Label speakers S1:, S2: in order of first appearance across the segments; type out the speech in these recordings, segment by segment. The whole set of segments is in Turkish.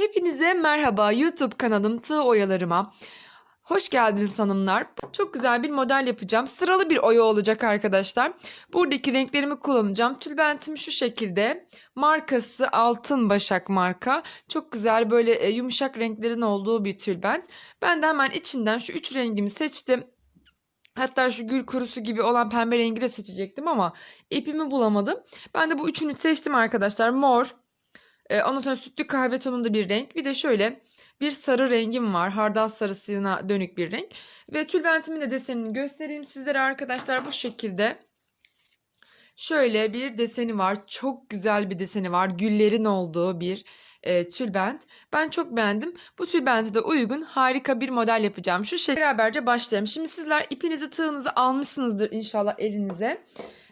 S1: Hepinize merhaba YouTube kanalım Tığ Oyalarıma. Hoş geldiniz hanımlar. Çok güzel bir model yapacağım. Sıralı bir oya olacak arkadaşlar. Buradaki renklerimi kullanacağım. Tülbentim şu şekilde. Markası Altın Başak marka. Çok güzel böyle e, yumuşak renklerin olduğu bir tülbent. Ben de hemen içinden şu üç rengimi seçtim. Hatta şu gül kurusu gibi olan pembe rengi de seçecektim ama ipimi bulamadım. Ben de bu üçünü seçtim arkadaşlar. Mor, ee, ondan sonra sütlü kahve tonunda bir renk. Bir de şöyle bir sarı rengim var. Hardal sarısına dönük bir renk. Ve tülbentimin de desenini göstereyim sizlere arkadaşlar. Bu şekilde şöyle bir deseni var. Çok güzel bir deseni var. Güllerin olduğu bir e, tülbent. Ben çok beğendim. Bu tülbente de uygun harika bir model yapacağım. Şu şekilde beraberce başlayalım. Şimdi sizler ipinizi tığınızı almışsınızdır inşallah elinize.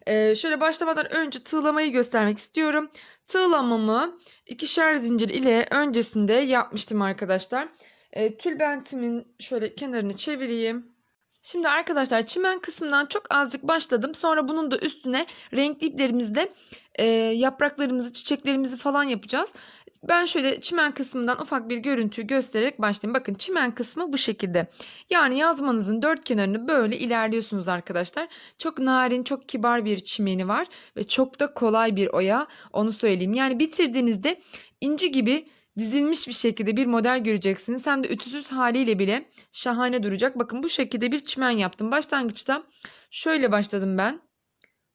S1: Ee, şöyle başlamadan önce tığlamayı göstermek istiyorum. Tığlamamı ikişer zincir ile öncesinde yapmıştım arkadaşlar. Ee, tülbentimin şöyle kenarını çevireyim. Şimdi arkadaşlar çimen kısmından çok azıcık başladım. Sonra bunun da üstüne renkli iplerimizle e, yapraklarımızı, çiçeklerimizi falan yapacağız. Ben şöyle çimen kısmından ufak bir görüntü göstererek başlayayım. Bakın çimen kısmı bu şekilde. Yani yazmanızın dört kenarını böyle ilerliyorsunuz arkadaşlar. Çok narin, çok kibar bir çimeni var ve çok da kolay bir oya. Onu söyleyeyim. Yani bitirdiğinizde inci gibi dizilmiş bir şekilde bir model göreceksiniz. Hem de ütüsüz haliyle bile şahane duracak. Bakın bu şekilde bir çimen yaptım. Başlangıçta şöyle başladım ben.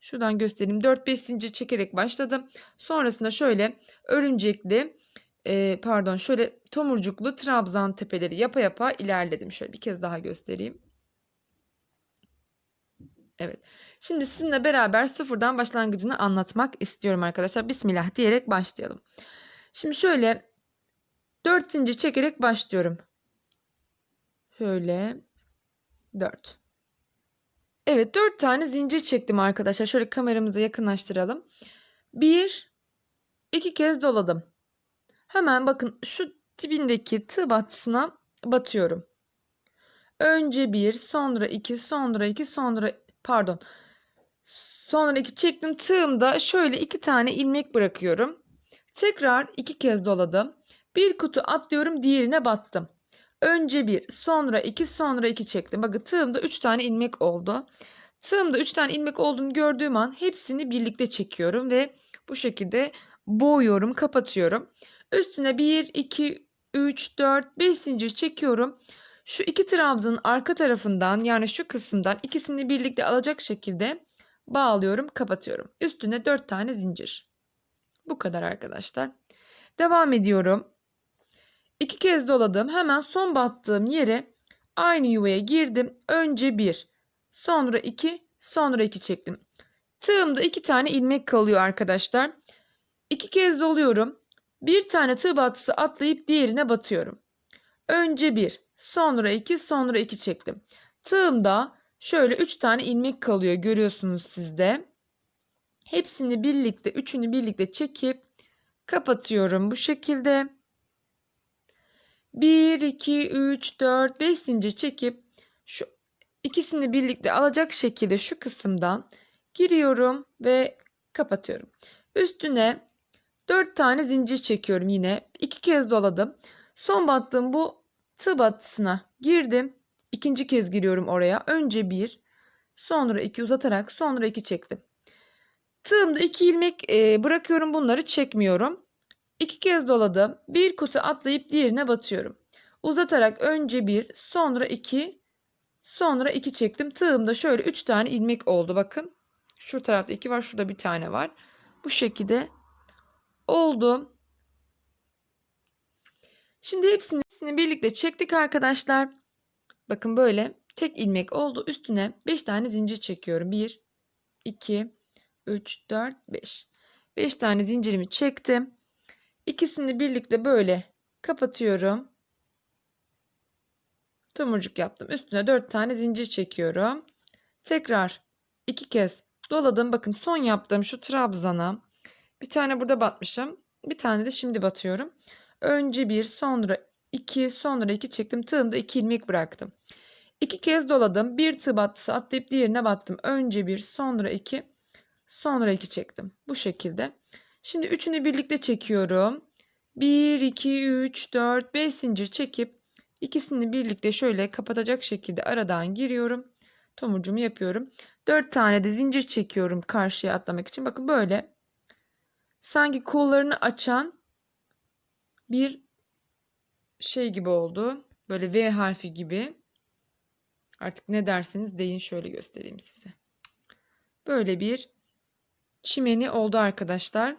S1: Şuradan göstereyim. 4-5 zincir çekerek başladım. Sonrasında şöyle örümcekli e, pardon şöyle tomurcuklu trabzan tepeleri yapa yapa ilerledim. Şöyle bir kez daha göstereyim. Evet. Şimdi sizinle beraber sıfırdan başlangıcını anlatmak istiyorum arkadaşlar. Bismillah diyerek başlayalım. Şimdi şöyle 4 zincir çekerek başlıyorum. Şöyle 4. Evet 4 tane zincir çektim arkadaşlar. Şöyle kameramızı yakınlaştıralım. 1 2 kez doladım. Hemen bakın şu dibindeki tığ battısına batıyorum. Önce 1, sonra 2, sonra 2, sonra pardon. Sonra 2 çektim. Tığımda şöyle 2 tane ilmek bırakıyorum. Tekrar 2 kez doladım. Bir kutu atlıyorum, diğerine battım. Önce 1, sonra 2, sonra 2 çektim. Bakın tığımda 3 tane ilmek oldu. Tığımda 3 tane ilmek olduğunu gördüğüm an hepsini birlikte çekiyorum ve bu şekilde boğuyorum, kapatıyorum. Üstüne 1, 2, 3, 4, 5 zincir çekiyorum. Şu iki trabzanın arka tarafından yani şu kısımdan ikisini birlikte alacak şekilde bağlıyorum, kapatıyorum. Üstüne 4 tane zincir. Bu kadar arkadaşlar. Devam ediyorum. İki kez doladım. Hemen son battığım yere aynı yuvaya girdim. Önce bir, sonra iki, sonra iki çektim. Tığımda iki tane ilmek kalıyor arkadaşlar. İki kez doluyorum. Bir tane tığ battısı atlayıp diğerine batıyorum. Önce bir, sonra iki, sonra iki çektim. Tığımda şöyle üç tane ilmek kalıyor görüyorsunuz sizde. Hepsini birlikte, üçünü birlikte çekip kapatıyorum bu şekilde. 1, 2, 3, 4, 5 zincir çekip şu ikisini birlikte alacak şekilde şu kısımdan giriyorum ve kapatıyorum. Üstüne 4 tane zincir çekiyorum yine. 2 kez doladım. Son battığım bu tığ battısına girdim. İkinci kez giriyorum oraya. Önce 1, sonra 2 uzatarak sonra 2 çektim. Tığımda 2 ilmek bırakıyorum. Bunları çekmiyorum. İki kez doladım. Bir kutu atlayıp diğerine batıyorum. Uzatarak önce bir, sonra iki, sonra iki çektim. Tığımda şöyle üç tane ilmek oldu. Bakın. Şu tarafta iki var. Şurada bir tane var. Bu şekilde oldu. Şimdi hepsini, hepsini birlikte çektik arkadaşlar. Bakın böyle tek ilmek oldu. Üstüne 5 tane zincir çekiyorum. 1, 2, 3, 4, 5. 5 tane zincirimi çektim. İkisini birlikte böyle kapatıyorum. Tomurcuk yaptım. Üstüne 4 tane zincir çekiyorum. Tekrar iki kez doladım. Bakın son yaptığım şu trabzana bir tane burada batmışım. Bir tane de şimdi batıyorum. Önce bir, sonra iki, sonra iki çektim. Tığımda iki ilmek bıraktım. İki kez doladım. Bir tığ battısı atlayıp diğerine battım. Önce bir, sonra iki, sonra iki çektim. Bu şekilde. Şimdi üçünü birlikte çekiyorum. 1, 2, 3, 4, 5 zincir çekip ikisini birlikte şöyle kapatacak şekilde aradan giriyorum. Tomurcumu yapıyorum. 4 tane de zincir çekiyorum karşıya atlamak için. Bakın böyle sanki kollarını açan bir şey gibi oldu. Böyle V harfi gibi. Artık ne derseniz deyin şöyle göstereyim size. Böyle bir çimeni oldu arkadaşlar.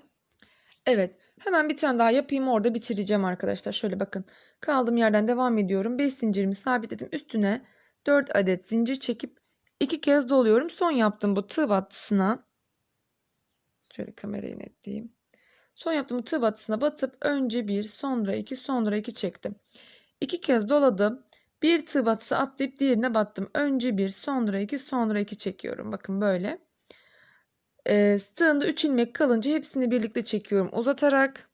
S1: Evet. Hemen bir tane daha yapayım. Orada bitireceğim arkadaşlar. Şöyle bakın. Kaldığım yerden devam ediyorum. 5 zincirimi sabitledim. Üstüne 4 adet zincir çekip 2 kez doluyorum. Son yaptığım bu tığ battısına şöyle kamerayı netleyeyim. Son yaptığım tığ battısına batıp önce bir, sonra iki, sonra iki çektim. İki kez doladım. Bir tığ battısı atlayıp diğerine battım. Önce bir, sonra iki, sonra iki çekiyorum. Bakın böyle. E, tığımda 3 ilmek kalınca hepsini birlikte çekiyorum uzatarak.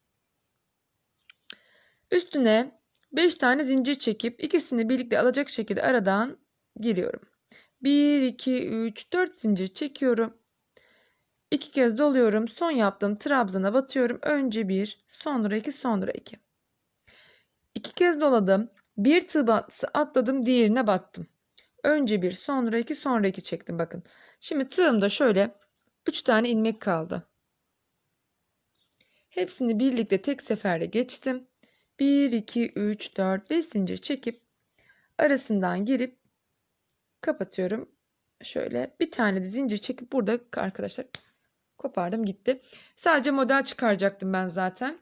S1: Üstüne 5 tane zincir çekip ikisini birlikte alacak şekilde aradan giriyorum. 1, 2, 3, 4 zincir çekiyorum. 2 kez doluyorum. Son yaptığım trabzana batıyorum. Önce 1, sonra 2, sonra 2. 2 kez doladım. Bir tığ battısı atladım, diğerine battım. Önce 1, sonra 2, sonra 2 çektim bakın. Şimdi tığımda şöyle 3 tane ilmek kaldı. Hepsini birlikte tek seferde geçtim. 1, 2, 3, 4, 5 zincir çekip arasından girip kapatıyorum. Şöyle bir tane de zincir çekip burada arkadaşlar kopardım gitti. Sadece model çıkaracaktım ben zaten.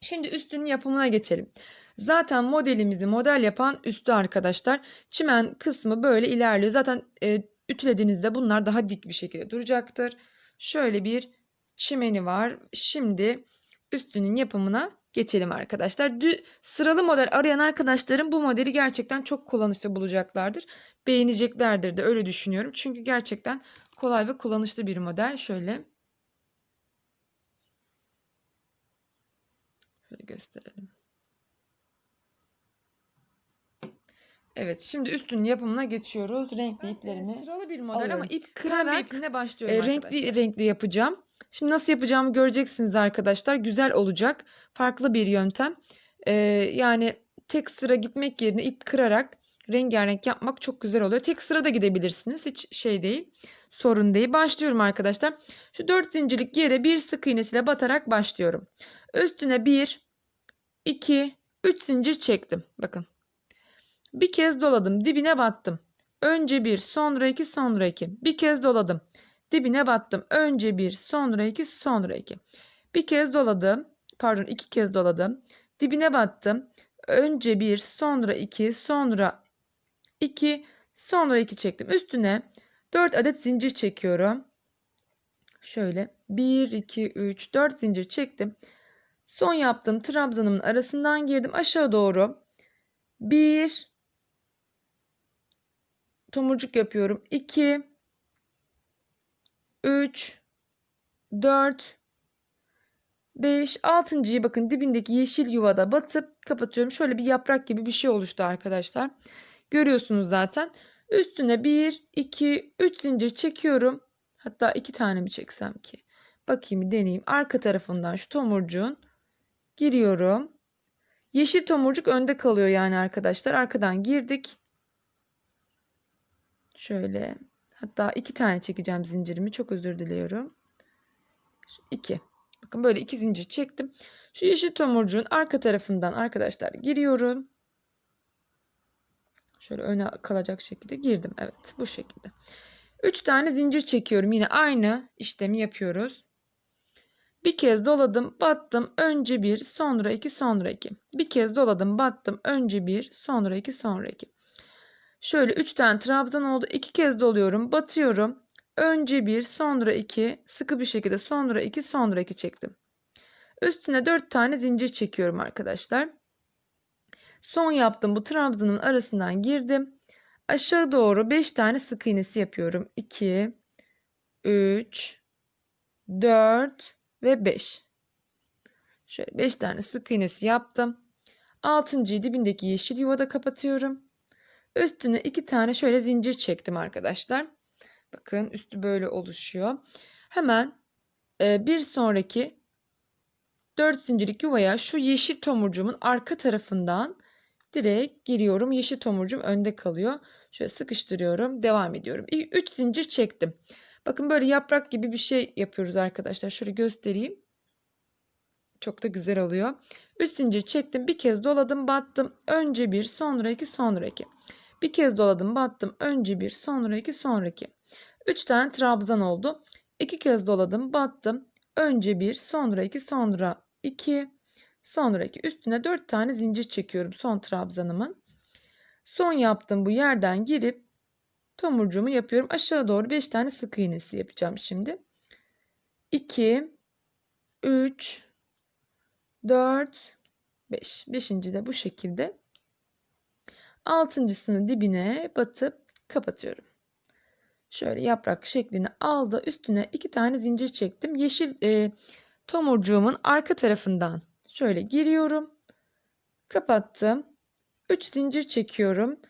S1: Şimdi üstünün yapımına geçelim. Zaten modelimizi model yapan üstü arkadaşlar. Çimen kısmı böyle ilerliyor. Zaten e, ütülediğinizde bunlar daha dik bir şekilde duracaktır. Şöyle bir çimeni var. Şimdi üstünün yapımına geçelim arkadaşlar. Dü sıralı model arayan arkadaşlarım bu modeli gerçekten çok kullanışlı bulacaklardır. Beğeneceklerdir de öyle düşünüyorum. Çünkü gerçekten kolay ve kullanışlı bir model. Şöyle Şöyle gösterelim. Evet şimdi üstünün yapımına geçiyoruz. Renkli iplerimi
S2: Sıralı bir model
S1: alıyorum.
S2: ama ip kırarak
S1: ipine
S2: e,
S1: başlıyorum
S2: renkli
S1: arkadaşlar. renkli yapacağım. Şimdi nasıl yapacağımı göreceksiniz arkadaşlar. Güzel olacak. Farklı bir yöntem. Ee, yani tek sıra gitmek yerine ip kırarak rengarenk yapmak çok güzel oluyor. Tek sıra da gidebilirsiniz. Hiç şey değil. Sorun değil. Başlıyorum arkadaşlar. Şu 4 zincirlik yere bir sık iğnesiyle batarak başlıyorum. Üstüne 1 2 3 zincir çektim. Bakın. Bir kez doladım. Dibine battım. Önce bir, sonra iki, sonra iki. Bir kez doladım. Dibine battım. Önce bir, sonra iki, sonra iki. Bir kez doladım. Pardon, iki kez doladım. Dibine battım. Önce bir, sonra iki, sonra iki, sonra iki çektim. Üstüne 4 adet zincir çekiyorum. Şöyle 1, 2, 3, 4 zincir çektim. Son yaptığım trabzanımın arasından girdim aşağı doğru. 1 tomurcuk yapıyorum. 2 3 4 5 6.'yı bakın dibindeki yeşil yuvada batıp kapatıyorum. Şöyle bir yaprak gibi bir şey oluştu arkadaşlar. Görüyorsunuz zaten. Üstüne 1 2 3 zincir çekiyorum. Hatta 2 tane mi çeksem ki? Bakayım deneyeyim. Arka tarafından şu tomurcuğun giriyorum. Yeşil tomurcuk önde kalıyor yani arkadaşlar. Arkadan girdik. Şöyle. Hatta iki tane çekeceğim zincirimi. Çok özür diliyorum. İki. Bakın böyle iki zincir çektim. Şu yeşil tomurcuğun arka tarafından arkadaşlar giriyorum. Şöyle öne kalacak şekilde girdim. Evet bu şekilde. Üç tane zincir çekiyorum. Yine aynı işlemi yapıyoruz. Bir kez doladım, battım. Önce bir, sonra iki, sonra iki. Bir kez doladım, battım. Önce bir, sonra iki, sonra iki. Şöyle 3 tane trabzan oldu. 2 kez doluyorum. Batıyorum. Önce 1, sonra 2, sıkı bir şekilde sonra 2, sonra 2 çektim. Üstüne 4 tane zincir çekiyorum arkadaşlar. Son yaptım bu trabzanın arasından girdim. Aşağı doğru 5 tane sık iğnesi yapıyorum. 2 3 4 ve 5. Şöyle 5 tane sık iğnesi yaptım. 6. dibindeki yeşil yuvada kapatıyorum. Üstüne iki tane şöyle zincir çektim arkadaşlar. Bakın üstü böyle oluşuyor. Hemen e, bir sonraki 4 zincirlik yuvaya şu yeşil tomurcuğumun arka tarafından direkt giriyorum. Yeşil tomurcuğum önde kalıyor. Şöyle sıkıştırıyorum. Devam ediyorum. 3 zincir çektim. Bakın böyle yaprak gibi bir şey yapıyoruz arkadaşlar. Şöyle göstereyim. Çok da güzel oluyor. 3 zincir çektim. Bir kez doladım battım. Önce bir sonra iki sonra iki. Bir kez doladım battım. Önce bir sonra iki sonra iki. 3 tane trabzan oldu. 2 kez doladım battım. Önce bir sonra iki sonra iki. Sonra iki. Üstüne 4 tane zincir çekiyorum son trabzanımın. Son yaptığım bu yerden girip tomurcuğumu yapıyorum. Aşağı doğru 5 tane sık iğnesi yapacağım şimdi. 2 3 4 5. Beşinci de bu şekilde. Altıncısını dibine batıp kapatıyorum. Şöyle yaprak şeklini aldı. Üstüne iki tane zincir çektim. Yeşil e, tomurcuğumun arka tarafından şöyle giriyorum. Kapattım. 3 zincir çekiyorum.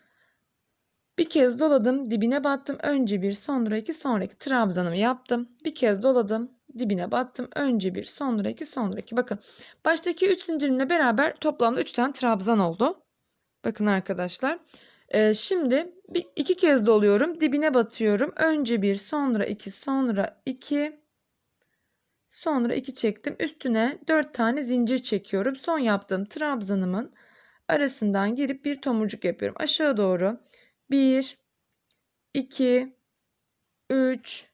S1: Bir kez doladım, dibine battım. Önce bir, sonra iki, sonra iki trabzanımı yaptım. Bir kez doladım, dibine battım. Önce bir, sonra iki, sonra iki. Bakın baştaki 3 zincirimle beraber toplamda 3 tane trabzan oldu. Bakın arkadaşlar. Ee, şimdi bir, iki kez doluyorum. Dibine batıyorum. Önce bir, sonra iki, sonra iki. Sonra iki çektim. Üstüne 4 tane zincir çekiyorum. Son yaptığım trabzanımın arasından girip bir tomurcuk yapıyorum. Aşağı doğru 1 2 3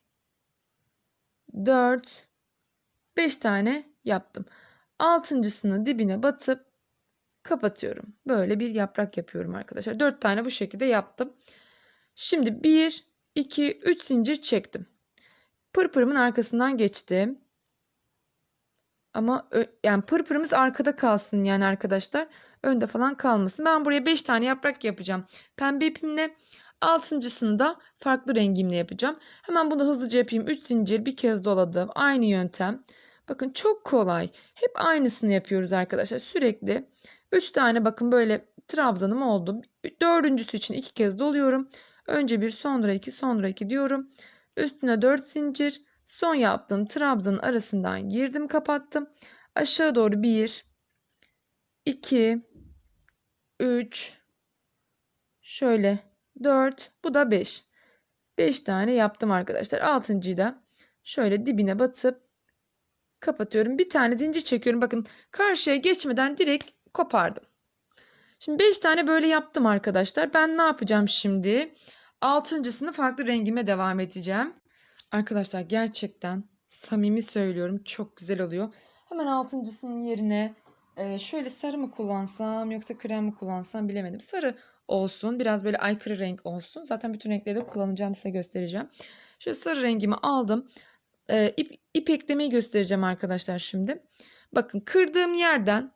S1: 4 5 tane yaptım. Altıncısını dibine batıp kapatıyorum. Böyle bir yaprak yapıyorum arkadaşlar. 4 tane bu şekilde yaptım. Şimdi 1 2 3 zincir çektim. Pırpırımın arkasından geçtim. Ama yani pırpırımız arkada kalsın yani arkadaşlar. Önde falan kalmasın. Ben buraya 5 tane yaprak yapacağım. Pembe ipimle. Altıncısını da farklı rengimle yapacağım. Hemen bunu hızlıca yapayım. 3 zincir bir kez doladım. Aynı yöntem. Bakın çok kolay. Hep aynısını yapıyoruz arkadaşlar. Sürekli 3 tane bakın böyle trabzanım oldu. Dördüncüsü için 2 kez doluyorum. Önce bir sonra 2 sonra 2 diyorum. Üstüne 4 zincir. Son yaptığım trabzanın arasından girdim kapattım. Aşağı doğru 1 2 3 şöyle 4 bu da 5. 5 tane yaptım arkadaşlar. 6.yı da şöyle dibine batıp kapatıyorum. Bir tane zincir çekiyorum. Bakın karşıya geçmeden direkt kopardım. Şimdi 5 tane böyle yaptım arkadaşlar. Ben ne yapacağım şimdi? Altıncısını farklı rengime devam edeceğim. Arkadaşlar gerçekten samimi söylüyorum çok güzel oluyor. Hemen altıncısının yerine e, şöyle sarı mı kullansam yoksa krem mi kullansam bilemedim. Sarı olsun biraz böyle aykırı renk olsun. Zaten bütün renkleri de kullanacağım size göstereceğim. Şöyle sarı rengimi aldım. E, ip, ip eklemeyi göstereceğim arkadaşlar şimdi. Bakın kırdığım yerden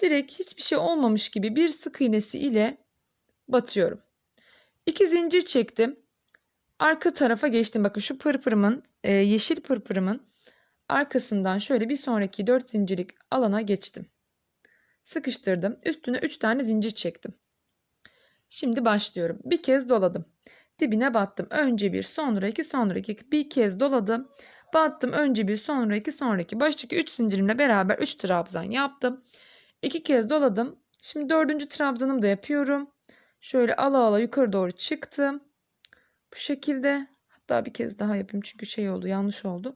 S1: direkt hiçbir şey olmamış gibi bir sık iğnesi ile batıyorum. İki zincir çektim arka tarafa geçtim. Bakın şu pırpırımın e, yeşil pırpırımın arkasından şöyle bir sonraki 4 zincirlik alana geçtim. Sıkıştırdım. Üstüne 3 tane zincir çektim. Şimdi başlıyorum. Bir kez doladım. Dibine battım. Önce bir, sonra iki, sonra iki. Bir kez doladım. Battım. Önce bir, sonra iki, sonra iki. Baştaki 3 zincirimle beraber 3 trabzan yaptım. İki kez doladım. Şimdi dördüncü trabzanımı da yapıyorum. Şöyle ala ala yukarı doğru çıktım. Bu şekilde hatta bir kez daha yapayım çünkü şey oldu yanlış oldu.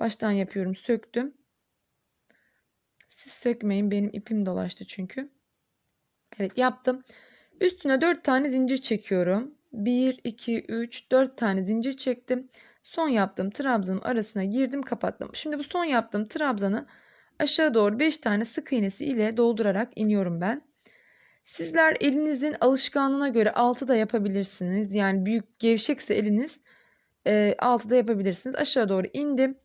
S1: Baştan yapıyorum söktüm. Siz sökmeyin benim ipim dolaştı çünkü. Evet yaptım. Üstüne 4 tane zincir çekiyorum. 1, 2, 3, 4 tane zincir çektim. Son yaptığım trabzanın arasına girdim kapattım. Şimdi bu son yaptığım trabzanı aşağı doğru 5 tane sık iğnesi ile doldurarak iniyorum ben. Sizler elinizin alışkanlığına göre 6 da yapabilirsiniz. Yani büyük gevşekse eliniz e, 6 da yapabilirsiniz. Aşağı doğru indim.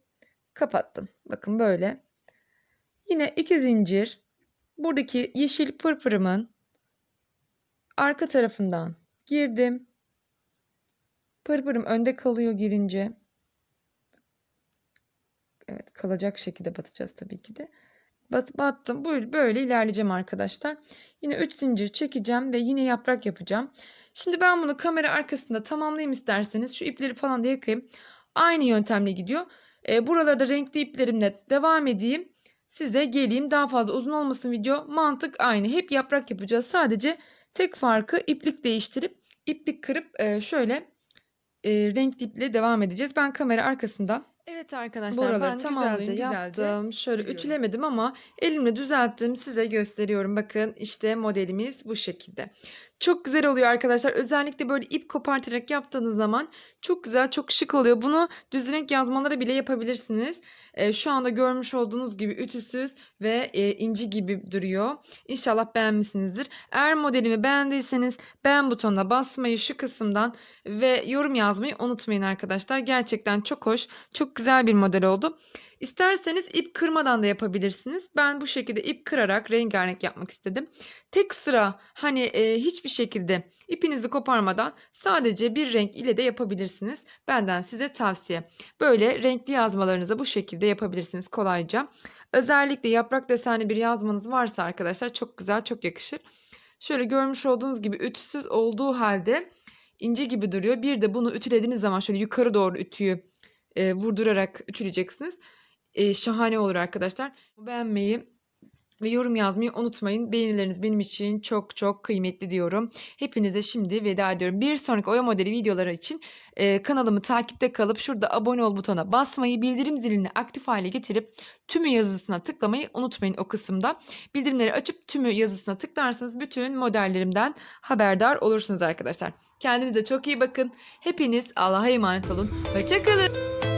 S1: Kapattım. Bakın böyle. Yine iki zincir. Buradaki yeşil pırpırımın arka tarafından girdim. Pırpırım önde kalıyor girince. Evet kalacak şekilde batacağız tabii ki de. Bat, battım. Böyle, böyle ilerleyeceğim arkadaşlar. Yine 3 zincir çekeceğim ve yine yaprak yapacağım. Şimdi ben bunu kamera arkasında tamamlayayım isterseniz. Şu ipleri falan da yakayım. Aynı yöntemle gidiyor. E, buralarda renkli iplerimle devam edeyim. size geleyim. Daha fazla uzun olmasın video. Mantık aynı. Hep yaprak yapacağız. Sadece tek farkı iplik değiştirip iplik kırıp e, şöyle e, renkli iple devam edeceğiz. Ben kamera arkasında Evet arkadaşlar
S2: Buraları
S1: ben
S2: tamamlayın,
S1: güzelce
S2: güzelce
S1: yaptım. Şöyle
S2: örüyorum.
S1: ütülemedim ama elimle düzelttim. Size gösteriyorum. Bakın işte modelimiz bu şekilde. Çok güzel oluyor arkadaşlar. Özellikle böyle ip kopartarak yaptığınız zaman çok güzel, çok şık oluyor. Bunu düz renk yazmalara bile yapabilirsiniz. Ee, şu anda görmüş olduğunuz gibi ütüsüz ve e, inci gibi duruyor. İnşallah beğenmişsinizdir. Eğer modelimi beğendiyseniz beğen butonuna basmayı şu kısımdan ve yorum yazmayı unutmayın arkadaşlar. Gerçekten çok hoş, çok güzel bir model oldu. İsterseniz ip kırmadan da yapabilirsiniz. Ben bu şekilde ip kırarak rengarenk yapmak istedim. Tek sıra hani e, hiçbir şekilde ipinizi koparmadan sadece bir renk ile de yapabilirsiniz. Benden size tavsiye. Böyle renkli yazmalarınızı bu şekilde yapabilirsiniz kolayca. Özellikle yaprak desenli bir yazmanız varsa arkadaşlar çok güzel, çok yakışır. Şöyle görmüş olduğunuz gibi ütüsüz olduğu halde ince gibi duruyor. Bir de bunu ütülediğiniz zaman şöyle yukarı doğru ütüyü vurdurarak ütüleyeceksiniz. Şahane olur arkadaşlar. Beğenmeyi ve yorum yazmayı unutmayın. Beğenileriniz benim için çok çok kıymetli diyorum. Hepinize şimdi veda ediyorum. Bir sonraki oya modeli videoları için e, kanalımı takipte kalıp şurada abone ol butonuna basmayı, bildirim zilini aktif hale getirip tümü yazısına tıklamayı unutmayın o kısımda. Bildirimleri açıp tümü yazısına tıklarsanız bütün modellerimden haberdar olursunuz arkadaşlar. Kendinize çok iyi bakın. Hepiniz Allah'a emanet olun. Hoşçakalın.